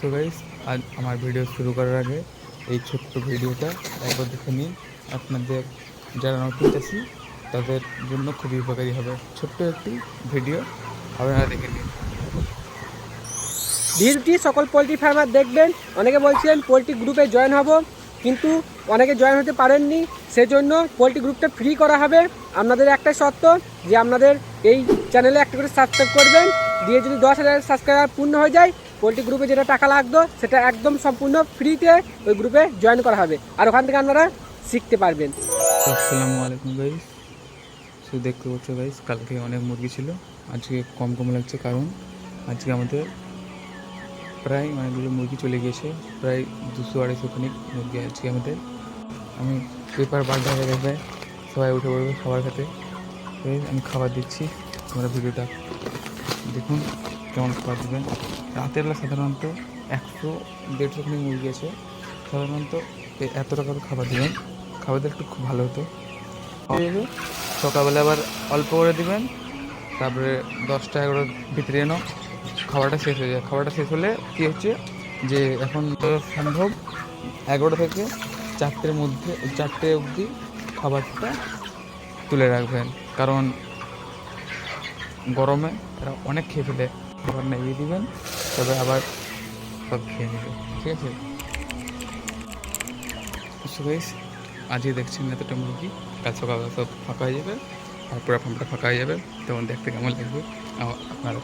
So guys, আজ আমার video শুরু করার আগে এই ছোট্ট ভিডিওটা একবার দেখে নিন। আপনাদের যারা নতুন চাষি, তাদের জন্য খুবই উপকারী হবে। ছোট্ট একটি ভিডিও আপনারা দেখে নিন। ভিডিওটি সকল পোলট্রি ফার্মার দেখবেন, অনেকে বলছিলেন পোলট্রি গ্রুপে জয়েন হব, কিন্তু অনেকে জয়েন হতে পারেননি, সেজন্য পোলট্রি গ্রুপটা ফ্রি করা হবে। আপনাদের একটা শর্ত, যে আপনাদের এই চ্যানেলে একটা করে সাবস্ক্রাইব করবেন দিয়ে যদি দশ হাজার সাবস্ক্রাইবার পূর্ণ হয়ে যায়, পোলট্রি গ্রুপে যেটা টাকা লাগতো, সেটা একদম সম্পূর্ণ ফ্রিতে ওই গ্রুপে জয়েন করা হবে। আর ওখান থেকে আপনারা শিখতে পারবেন। আসসালামু আলাইকুম গাইস সো দেখতে পাচ্ছ গাইস কালকে অনেক মুরগি ছিল। আজকে কম কম লাগছে কারণ, আজকে আমাদের প্রায় অনেকগুলো মুরগি চলে গিয়েছে। প্রায় দুশো আড়াইশো খানিক মুরগি আজকে আমাদের। আমি পেপার বার ধারে দেখবে সবাই উঠে পড়বে খাবার খেতে। আমি খাবার দিচ্ছি। তোমরা ভিডিওটা দেখুন কেমন খাবার রাতের বেলা সাধারণত একশো দেড়শো খানিক মুরগি আছে। সাধারণত এত টাকার খাবার দেবেন। খাবার দিলে একটু খুব ভালো হতো। সকালবেলা আবার অল্প করে দেবেন। তারপরে দশটা এগারোটার ভিতরে যেন খাবারটা শেষ হয়ে যায়। খাবারটা শেষ হলে কী হচ্ছে যে এখন সম্ভব এগারোটা থেকে চারটের মধ্যে, চারটে অবধি খাবারটা তুলে রাখবেন। কারণ গরমে এরা অনেক খেয়ে ফেলে। এবার নেইয়ে দিবেন, তবে আবার সব খেয়ে নেবে, ঠিক আছে? আজই দেখছেন এতটা মুরগি কাল সকাল সব ফাঁকা হয়ে যাবে, আর তারপরে ফার্মটা ফাঁকা হয়ে যাবে তখন দেখতে কেমন লাগবে আপনারা